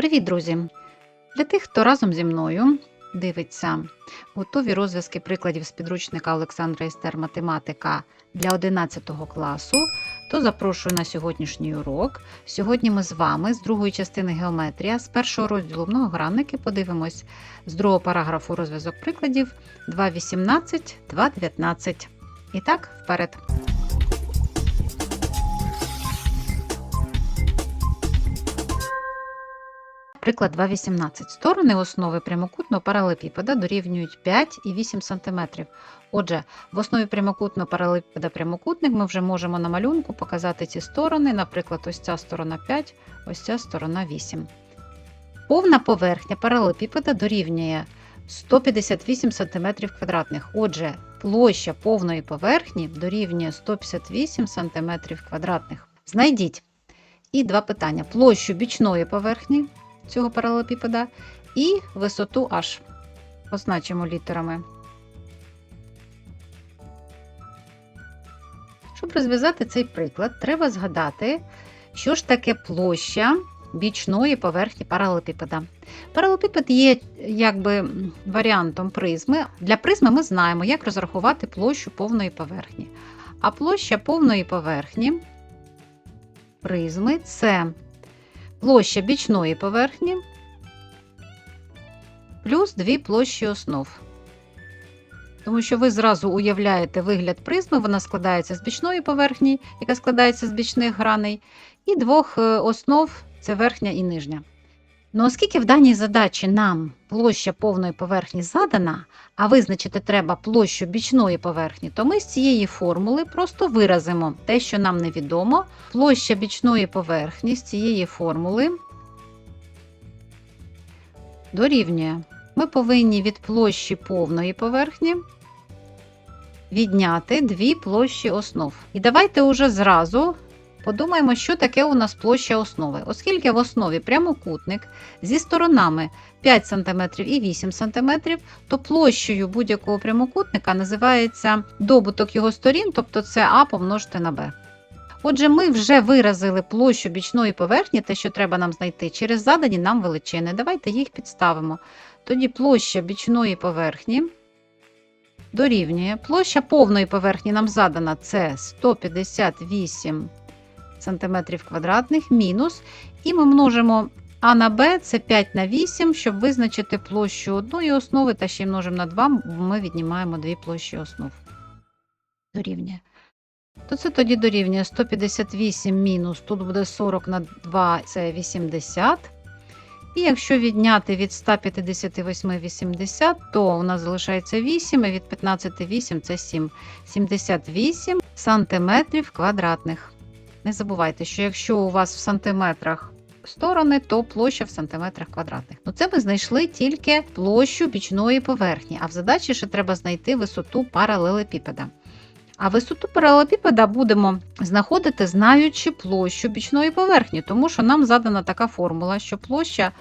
Привіт, друзі! Для тих, хто разом зі мною дивиться готові розв'язки прикладів з підручника Олександра Істер Математика для 11 класу, то запрошую на сьогоднішній урок. Сьогодні ми з вами з другої частини геометрія, з першого розділу многогранники подивимось з другого параграфу розв'язок прикладів 2.18, 2.19. І так, вперед. Приклад 2.18. Сторони основи прямокутного паралепіпеда дорівнюють 5 і 8 см. Отже, в основі прямокутного паралепіпеда прямокутник ми вже можемо на малюнку показати ці сторони. Наприклад, ось ця сторона 5, ось ця сторона 8. Повна поверхня паралепіпеда дорівнює 158 см квадратних. Отже, площа повної поверхні дорівнює 158 см квадратних. Знайдіть. І два питання: площу бічної поверхні цього паралелепіпеда і висоту H. Позначимо літерами. Щоб розв'язати цей приклад, треба згадати, що ж таке площа бічної поверхні паралелепіпеда. Паралелепіпед є якби варіантом призми. Для призми ми знаємо, як розрахувати площу повної поверхні. А площа повної поверхні призми це площа бічної поверхні плюс дві площі основ. Тому що ви зразу уявляєте вигляд призми, вона складається з бічної поверхні, яка складається з бічних граней, і двох е, основ це верхня і нижня. Ну, оскільки в даній задачі нам площа повної поверхні задана, а визначити треба площу бічної поверхні, то ми з цієї формули просто виразимо те, що нам невідомо. Площа бічної поверхні з цієї формули дорівнює. Ми повинні від площі повної поверхні відняти дві площі основ. І давайте уже зразу Подумаємо, що таке у нас площа основи. Оскільки в основі прямокутник зі сторонами 5 см і 8 см, то площею будь-якого прямокутника називається добуток його сторін, тобто це А помножити на Б. Отже, ми вже виразили площу бічної поверхні, те, що треба нам знайти, через задані нам величини. Давайте їх підставимо. Тоді площа бічної поверхні дорівнює. Площа повної поверхні нам задана це 158 сантиметрів квадратних мінус. І ми множимо А на Б, це 5 на 8, щоб визначити площу одної основи, та ще й множимо на 2, бо ми віднімаємо дві площі основ. Дорівнює. То це тоді дорівнює 158 мінус, тут буде 40 на 2, це 80. І якщо відняти від 158 80, то у нас залишається 8, і від 15 8 це 7. 78 сантиметрів квадратних. Не забувайте, що якщо у вас в сантиметрах сторони, то площа в сантиметрах квадратних. Ну це ми знайшли тільки площу бічної поверхні, а в задачі ще треба знайти висоту паралелепіпеда. А висоту паралелепіпеда будемо знаходити, знаючи площу бічної поверхні, тому що нам задана така формула, що площа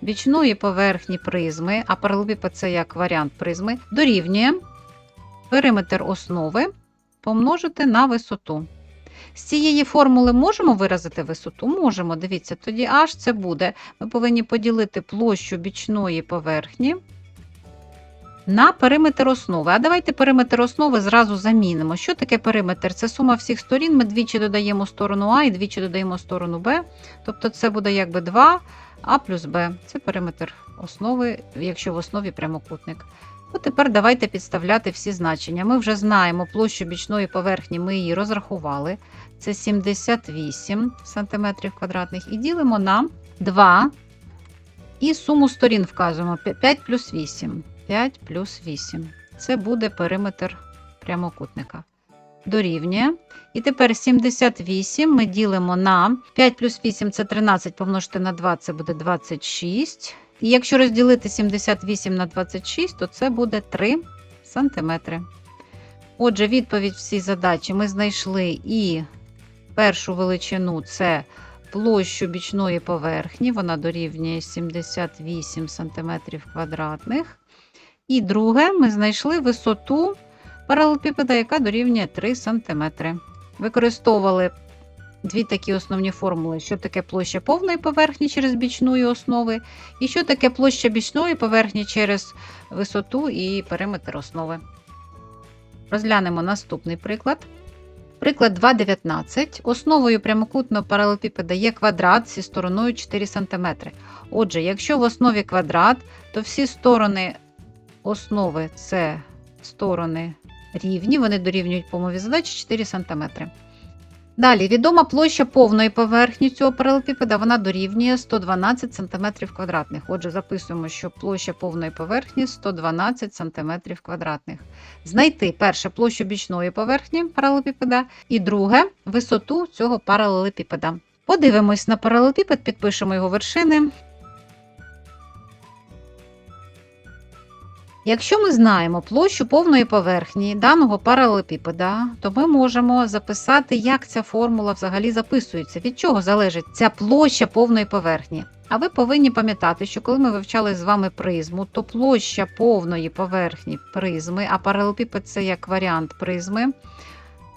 бічної поверхні призми, а паралелепіпед це як варіант призми, дорівнює периметр основи помножити на висоту. З цієї формули можемо виразити висоту? Можемо. Дивіться, тоді H це буде. Ми повинні поділити площу бічної поверхні на периметр основи. А давайте периметр основи зразу замінимо. Що таке периметр? Це сума всіх сторін. Ми двічі додаємо сторону А і двічі додаємо сторону Б. Тобто це буде якби 2 А плюс Б. Це периметр основи, якщо в основі прямокутник. От тепер давайте підставляти всі значення. Ми вже знаємо площу бічної поверхні, ми її розрахували. Це 78 см квадратних. І ділимо на 2. І суму сторін вказуємо 5 плюс 8. 5 плюс 8. Це буде периметр прямокутника. Дорівнює. І тепер 78 ми ділимо на 5 плюс 8 це 13 помножити на 2, це буде 26. І якщо розділити 78 на 26, то це буде 3 см. Отже, відповідь в цій задачі ми знайшли і першу величину це площу бічної поверхні, вона дорівнює 78 см квадратних. І друге, ми знайшли висоту паралелепіпеда, яка дорівнює 3 см. Використовували дві такі основні формули: що таке площа повної поверхні через бічної основи, і що таке площа бічної поверхні через висоту і периметр основи. Розглянемо наступний приклад. Приклад 2,19. Основою прямокутного паралелепіпеда є квадрат зі стороною 4 см. Отже, якщо в основі квадрат, то всі сторони основи це сторони рівні, вони дорівнюють по мові задачі 4 см. Далі, відома площа повної поверхні цього паралепіпеда вона дорівнює 112 см квадратних. Отже, записуємо, що площа повної поверхні 112 см квадратних. Знайти перше площу бічної поверхні паралелепіпеда і друге висоту цього паралелепіпеда. Подивимось на паралелепіпед, підпишемо його вершини. Якщо ми знаємо площу повної поверхні даного паралелепіпеда, то ми можемо записати, як ця формула взагалі записується, від чого залежить ця площа повної поверхні. А ви повинні пам'ятати, що коли ми вивчали з вами призму, то площа повної поверхні призми, а паралелепіпед це як варіант призми,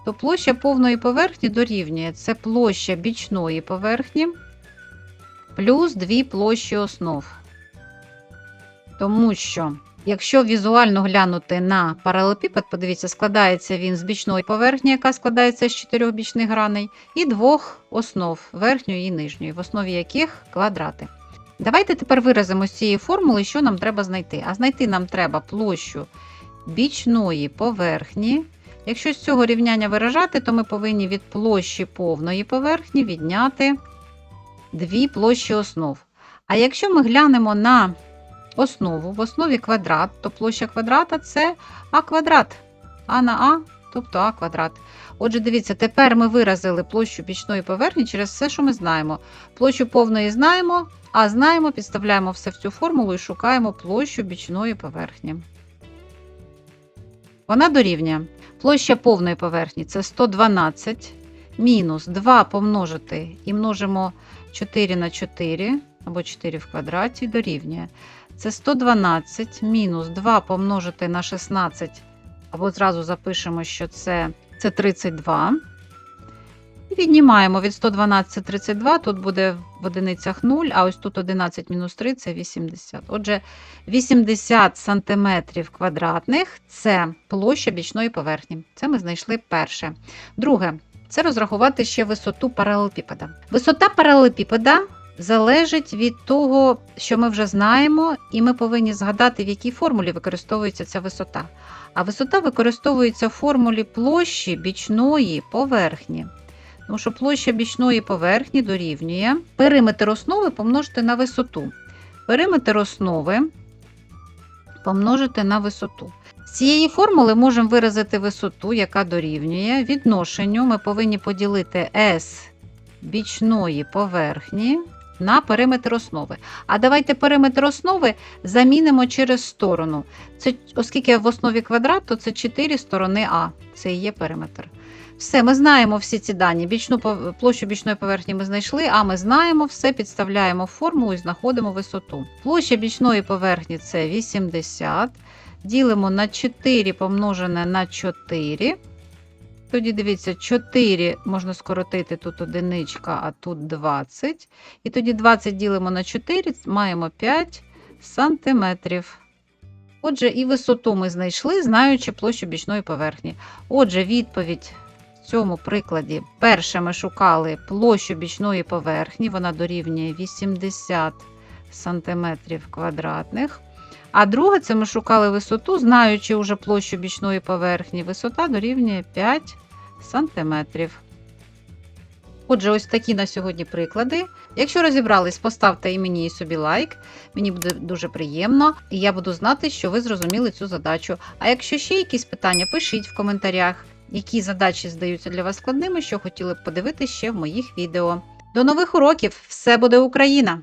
то площа повної поверхні дорівнює це площа бічної поверхні плюс дві площі основ. Тому що Якщо візуально глянути на паралелепіпед, подивіться, складається він з бічної поверхні, яка складається з чотирьох бічних граней, і двох основ верхньої і нижньої, в основі яких квадрати. Давайте тепер виразимо з цієї формули, що нам треба знайти. А знайти нам треба площу бічної поверхні. Якщо з цього рівняння виражати, то ми повинні від площі повної поверхні відняти дві площі основ. А якщо ми глянемо на основу, в основі квадрат, то площа квадрата це а квадрат. А на А, тобто А квадрат. Отже, дивіться, тепер ми виразили площу бічної поверхні через все, що ми знаємо. Площу повної знаємо, а знаємо, підставляємо все в цю формулу і шукаємо площу бічної поверхні. Вона дорівнює. Площа повної поверхні це 112 мінус 2 помножити і множимо 4 на 4 або 4 в квадраті дорівнює. Це 112 мінус 2 помножити на 16, або зразу запишемо, що це, це 32. І віднімаємо від 112 32, тут буде в одиницях 0, а ось тут 11 мінус 3 це 80. Отже, 80 см квадратних це площа бічної поверхні. Це ми знайшли перше. Друге, це розрахувати ще висоту паралелепіпеда. Висота паралелепіпеда залежить від того, що ми вже знаємо, і ми повинні згадати, в якій формулі використовується ця висота. А висота використовується в формулі площі бічної поверхні. Тому що площа бічної поверхні дорівнює периметр основи помножити на висоту. Периметр основи помножити на висоту. З цієї формули можемо виразити висоту, яка дорівнює відношенню. Ми повинні поділити S бічної поверхні на периметр основи. А давайте периметр основи замінимо через сторону. Це, Оскільки в основі квадрат, то це 4 сторони А. Це і є периметр. Все, ми знаємо всі ці дані. Бічну площу бічної поверхні ми знайшли, а ми знаємо все, підставляємо формулу і знаходимо висоту. Площа бічної поверхні це 80. Ділимо на 4 помножене на 4. Тоді дивіться, 4 можна скоротити тут одиничка, а тут 20. І тоді 20 ділимо на 4, маємо 5 сантиметрів. Отже, і висоту ми знайшли, знаючи площу бічної поверхні. Отже, відповідь в цьому прикладі: перше ми шукали площу бічної поверхні, вона дорівнює 80 сантиметрів квадратних. А друге, це ми шукали висоту, знаючи вже площу бічної поверхні, висота дорівнює 5 см. Отже, ось такі на сьогодні приклади. Якщо розібрались, поставте і мені і собі лайк. Мені буде дуже приємно, і я буду знати, що ви зрозуміли цю задачу. А якщо ще якісь питання, пишіть в коментарях, які задачі здаються для вас складними, що хотіли б подивитися ще в моїх відео. До нових уроків! Все буде Україна!